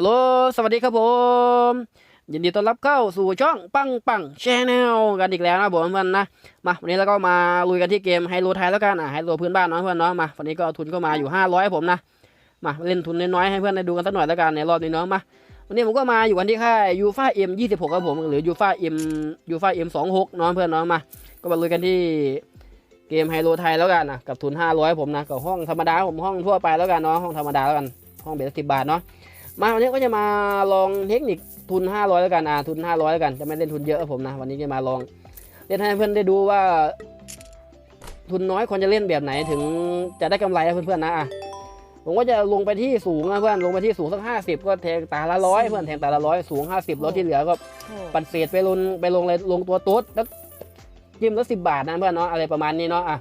ฮัลโหล สวัสดีครับผม ยินดีต้อนรับเข้าสู่ช่องปังปังแชนแนลกันอีกแล้วนะผมเพื่อนนะ มาวันนี้เราก็มาลุยกันที่เกมไฮโลไทยแล้วกันอะไฮโลพื้นบ้านเนาะเพื่อนเนาะ มาวันนี้ก็เอาทุนเข้ามาอยู่ 500ผมนะ มาเล่นทุนน้อยๆให้เพื่อนได้ดูกันสักหน่อยแล้วกันในรอบนี้เนาะ มาวันนี้ผมก็มาอยู่กันที่ค่ายยูฟ่าเอ็มยี่สิบหกครับผม หรือยูฟ่าเอ็มยูฟ่าเอ็มสองหกเนาะเพื่อนเนาะ มา ก็มาลุยกันที่เกมไฮโลไทยแล้วกันนะกับทุน500ผมนะ กับห้องธรรมดาผมห้องทั่วไปแล้วกันเนาะ ห้องธรรมดาแล้วกัน ห้องเบสสิบบาทเนาะ มาวันนี้ก็จะมาลองเทคนิคทุน 500 แล้วกันอ่าทุน 500 แล้วกันจะไม่เล่นทุนเยอะครับผมนะ วันนี้จะมาลองเล่นให้เพื่อนได้ดูว่า ทุนน้อยควรจะเล่นแบบไหนถึงจะได้กำไรนะเพื่อนๆนะอะผมก็จะลงไปที่สูงนะเพื่อนลงไปที่สูงสัก50ก็แทงตาละร้อยเพื่อนแทงตาละร้อยสูง50แล้วที่เหลือก็ปันเศษไปลงไปลงเลยลงตัวตุ๊ดแล้วจิ้มแล้วสิบบาทนะเพื่อนเนาะอะไรประมาณนี้เนาะอะ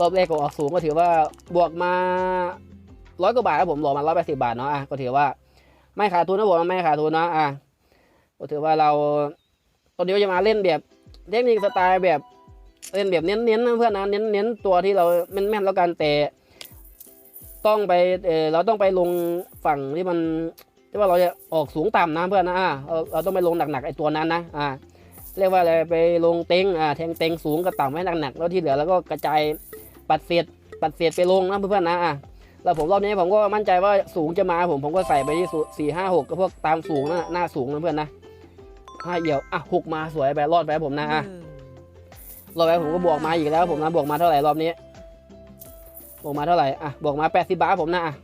รอบแรกก็ออกสูงก็ถือว่าบวกมา ร้อยกว่าบาทครับผมหลอมาร้อยแปดสิบาทเนาะอะก็ถือว่า ไม่ขาดทุนนะผมไม่ขาดทุนเนาะอะก็ถือว่าเราตอนนี้จะมาเล่นแบบเทคนิคสไตล์แบบเล่นแบบเน้นๆนะเพื่อนนะเน้นเน้นตัวที่เราแม่นๆแล้วกันแต่ต้องไปเออเราต้องไปลงฝั่งที่มันที่ว่าเราจะออกสูงต่ำนะเพื่อนนะอ่าเราเราต้องไปลงหนักๆไอ้ตัวนั้นนะอ่าเรียกว่าอะไรไปลงเต็งอ่าแทงเต็งสูงกับต่ำให้หนักๆแล้วที่เหลือแล้วก็กระจายปัดเศษปัดเศษไปลงนะเพื่อนๆนะอ่า แล้วผมรอบนี้ผมก็มั่นใจว่าสูงจะมาผมผมก็ใส่ไปที่สี่ห้าหกกับพวกตามสูงนะหน้าสูงนะเพื่อนนะห้าเหี่ยวอะหกมาสวยไปรอดไปผมนะอะรอดไปผมก็บวกมาอีกแล้ว ผมนะบวกมาเท่าไหร่รอบนี้บวกมาเท่าไหร่อะบวกมาแปดสิบบาทผมนะอะ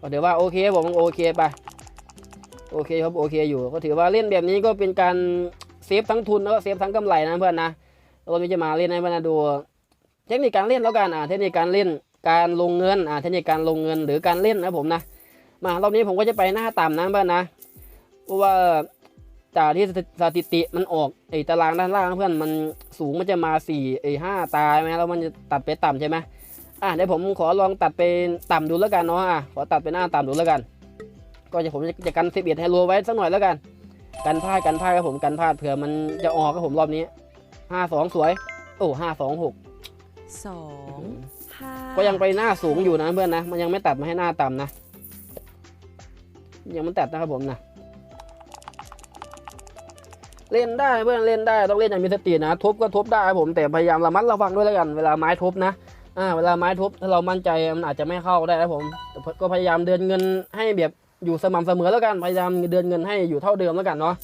ก็ถือว่าโอเคผมโอเคไปโอเคครับโอเคอยู่ก็ถือว่าเล่นแบบนี้ก็เป็นการเซฟทั้งทุนแล้วก็เซฟทั้งกำไรนะเพื่อนนะเราจะมาเล่นให้เพื่อนดู เทคนิคการเล่นแล้วกันอ่าเทคนิคการเล่น การลงเงินอ่าเทคนิคการลงเงินหรือการเล่นนะผมนะมารอบนี้ผมก็จะไปหน้าต่ำนะเพื่อนนะเพราะว่าจากที่สถิติมันออกไอ้ตารางด้านล่างนะเพื่อนมันสูงมันจะมาสี่ไอ้ห้าตาใช่ไหมแล้วมันจะตัดไปต่ำใช่ไหมอะเดี๋ยวผมขอลองตัดไปต่ำดูแล้วกันเนาะอะขอตัดไปหน้าต่ำดูแล้วกัน ก็จะผมจะกันสิบเอ็ดไฮโลไว้สักหน่อยแล้วกัน กันพลาดกันพลาดครับผมกันพลาดเผื่อมันจะออกครับผมรอบนี้ห้าสองสวย โอ้ห้าสองหกสอง ก็ยังไปหน้าสูงอยู่นะเพื่อนนะ มันยังไม่ตัดมาให้หน้าต่ำนะ ยังไม่ตัดนะครับผมนะ เล่นได้เพื่อนเล่นได้ต้องเล่นอย่างมีสตินะทุบก็ทุบได้ผมแต่พยายามระมัดระวังด้วยแล้วกัน เวลาไม้ทุบนะ อ่า เวลาไม้ทุบถ้าเรามั่นใจมันอาจจะไม่เข้าได้นะผมก็พยายามเดินเงินให้แบบอยู่สม่ำเสมอแล้วกัน พยายามเดินเงินให้อยู่เท่าเดิมแล้วกันเนาะ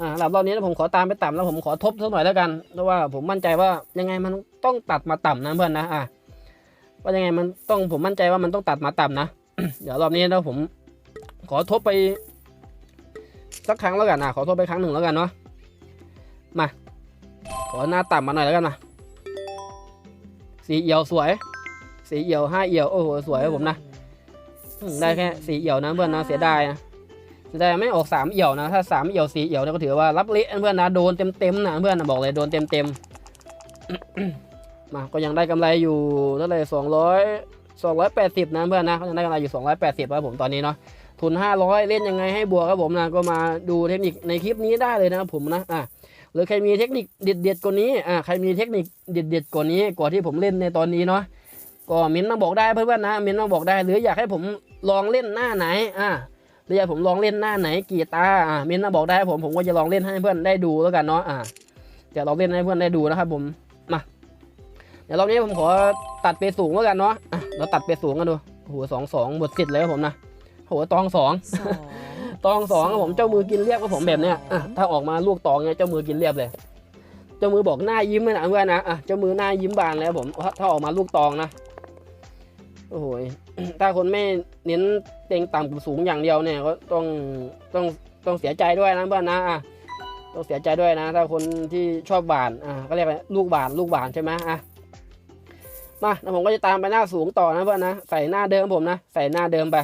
อ่าหรับรอบนี้ผมขอตามไปต่ำแล้วผมขอทบสักหน่อยแล้วกัน เพราะว่าผมมั่นใจว่ายังไงมันต้องตัดมาต่ำนะเพื่อนนะ อ่า ว่ายังไงมันต้องผมมั่นใจว่ามันต้องตัดมาต่ำนะ เดี๋ยวรอบนี้นะผม ขอทบไป สักครั้งแล้วกันอะขอทบไปครั้งหนึ่งแล้วกันเนาะมา ขอหน้าต่ำมาหน่อยแล้วกันมาสีเอียวสวย สีเอียวห้าเอียวโอ้โหสวยครับผมนะได้แค่สีเอียวนะเพื่อนนะเสียดายนะเสียดายไม่ออกสามเอียวนะถ้าสามเอียวสีเอียวเนี่ยก็ถือว่ารับเละนเพื่อนนะโดนเต็มเต็มนะเพื่อนนะบอกเลยโดนเต็มเต็ม มาก็ยังได้กำไรอยู่เท่าไหร่สองร้อยสองร้อยแปดสิบนะเพื่อนนะก็ยังได้กำไรอยู่สองร้อยแปดสิบครับผมตอนนี้เนาะทุนห้าร้อยเล่นยังไงให้บวกครับผมนะก็มาดูเทคนิคในคลิปนี้ได้เลยนะครับผมนะอะหรือใครมีเทคนิคเด็ดๆกว่านี้อะใครมีเทคนิคเด็ดๆกว่านี้กว่าที่ผมเล่นในตอนนี้เนาะก็เม้นต์มาบอกได้เพื่อนๆนะเม้นต์มาบอกได้ หรืออยากให้ผมลองเล่นหน้าไหนอ่าหรืออยากผมลองเล่นหน้าไหนกีตาร์อ่าเมนต์มาบอกได้ผมผมก็จะลองเล่นให้เพื่อนได้ดูแล้วกันเนาะอ่าจะลองเล่นให้เพื่อนได้ดูนะครับผม เดี๋ยวรอบนี้ผมขอตัดไปสูงแล้วกันเนาะอะเราตัดไปสูงกันดูโอ้โหสองสองบทสิทธิ์เลยครับผมนะโอ้โหตองสองสองตองสองครับผมเจ้ามือกินเรียบครับผมแบบเนี้ยอะถ้าออกมาลูกตองเนี่ยเจ้ามือกินเรียบเลย เจ้ามือบอกหน้ายิ้มเลยนะเพื่อนนะอะเจ้ามือหน้ายิ้มบานเลยครับผมถ้าออกมาลูกตองนะโอ้โหถ้าคนไม่เน้นเต็งต่ำกับสูงอย่างเดียวเนี่ยก็ต้องต้องต้องเสียใจด้วยนะเพื่อนนะอะต้องเสียใจด้วยนะ ถ้าคนที่ชอบบานอะก็เรียกว่าลูกบานลูกบานใช่ไหมอะ มาแล้วผมก็จะตามไปหน้าสูงต่อนะเพื่อนนะ ใส่หน้าเดิมผมนะ ใส่หน้าเดิมไป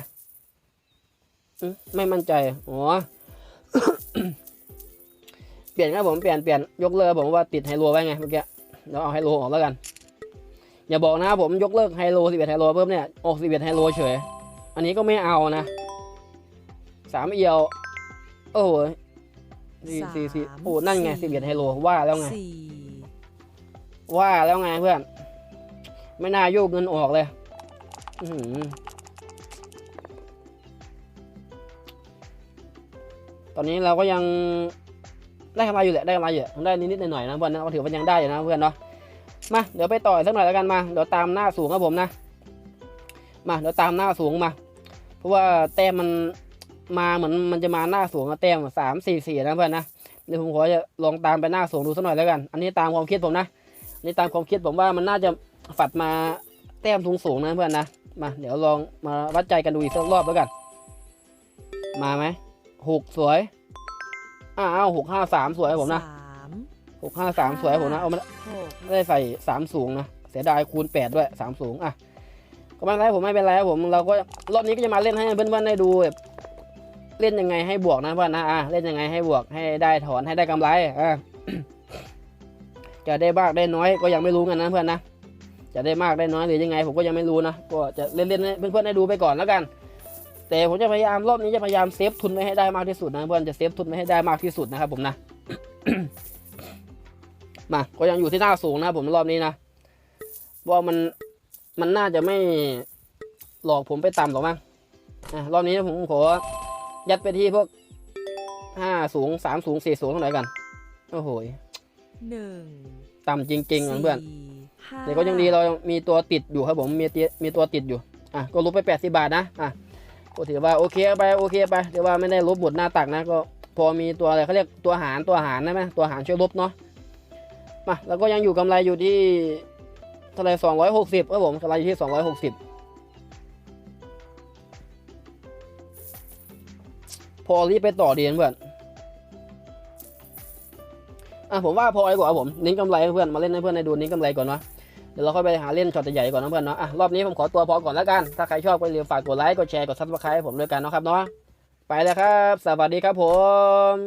อืมไม่มั่นใจอ๋อเปลี่ยนครับผมเปลี่ยนเปลี่ยนยกเลิกผมว่าติดไฮโลไว้ไงเมื่อกี้เดี๋ยวเอาไฮโลออกแล้วกัน อย่าบอกนะผมยกเลิกไฮโลสิบเอ็ดไฮโลเพิ่มเนี่ยออกสิบเอ็ดไฮโลเฉย อันนี้ก็ไม่เอานะสามเอียว โอ้โหสี่สี่สี่โอ้นั่นไงสิบเอ็ดไฮโลว่าแล้วไงสี่ว่าแล้วไงเพื่อน ไม่น่าโยกเงินออกเลยอตอนนี้เราก็ยังได้กำไรอยู่แหละได้กำไรอยู่แหละได้นิดๆหน่อยๆนะเพื่อนนะถือว่ายังได้อยู่นะเพื่อนเนาะมาเดี๋ยวไปต่ออีกสักหน่อยแล้วกันมาเดี๋ยวตามหน้าสูงครับผมนะมาเดี๋ยวตามหน้าสูงมา เพราะว่าแต้มมันมาเหมือนมันจะมาหน้าสูงแต้มสามสี่สี่นะเพื่อนนะเดี๋ยวผมขอจะลองตามไปหน้าสูงดูสักหน่อยแล้วกัน อันนี้ตามความคิดผมนะอันนี่ตามความคิดผมว่ามันน่าจะ ฝัดมาแต้มสูงสูงๆนะเพื่อนนะ มาเดี๋ยวลองมาวัดใจกันดูอีกสักรอบแล้วกัน มาไหมหกสวย อ้าวหกห้าสามสวยผมนะสามหกห้าสามสวยผมนะ เอามาหกไม่ได้ใส่สามสูงนะ เสียดายคูณแปดด้วยสามสูงอะก็ไม่เป็นไรผมไม่เป็นไรครับผมเราก็รอบนี้ก็จะมาเล่นให้เพื่อนๆได้ดูแบบเล่นยังไงให้บวกนะเพื่อนนะอะเล่นยังไงให้บวกให้ได้ถอนให้ได้กำไรอะจะได้มากได้น้อยก็ยังไม่รู้กันนะเพื่อนนะ จะได้มากได้น้อยหรือยังไง ผมก็ยังไม่รู้นะก็จะเล่นๆให้เพื่อนๆได้ดูไปก่อนแล้วกัน แต่ผมจะพยายามรอบนี้จะพยายามเซฟทุนไว้ให้ได้มากที่สุดนะเพื่อนจะเซฟทุนไว้ให้ได้มากที่สุดนะครับผมนะมาก็ยังอยู่ที่หน้าสูงนะครับผมรอบนี้นะว่ามันมันน่าจะไม่หลอกผมไปต่ำหรอกมั้งอะรอบนี้ผมขอยัดไปที่พวกห้าสูงสามสูงสี่สูงเท่าไหร่กัน โอ้โหหนึ่งต่ำจริงๆนะเพื่อน สี่ห้าแต่ก็ยังดีเรามีตัวติดอยู่ครับผมมีตัวมีตัวติดอยู่อะก็ลบไปแปดสิบาทนะอะก็ถือว่าโอเคไปโอเคไปถือว่าไม่ได้ลบหมดหน้าตักนะก็พอมีตัวอะไรเขาเรียกตัวหารตัวหารนะไหมตัวหารช่วยลบเนาะมาแล้วก็ยังอยู่กำไรอยู่ที่เท่าไรสองร้อยหกสิบครับผมกำไรอยู่ที่สองร้อยหกสิบพอรีบไปต่อเดีนเพื่อน อะผมว่าพอไอ้กว่าผมนิ้งกำไรเพื่อนมาเล่นให้เพื่อนในดูนิ้งกำไรก่อนวะเดี๋ยวเราค่อยไปหาเล่นช็อตใหญ่ก่อนนะเพื่อนเนาะอะรอบนี้ผมขอตัวพอก่อนแล้วกัน ถ้าใครชอบก็อย่าลืมฝากกดไลค์กดแชร์กดซับสไครต์ให้ผมด้วยกันเนาะครับเนาะไปแล้วครับ สวัสดีครับผม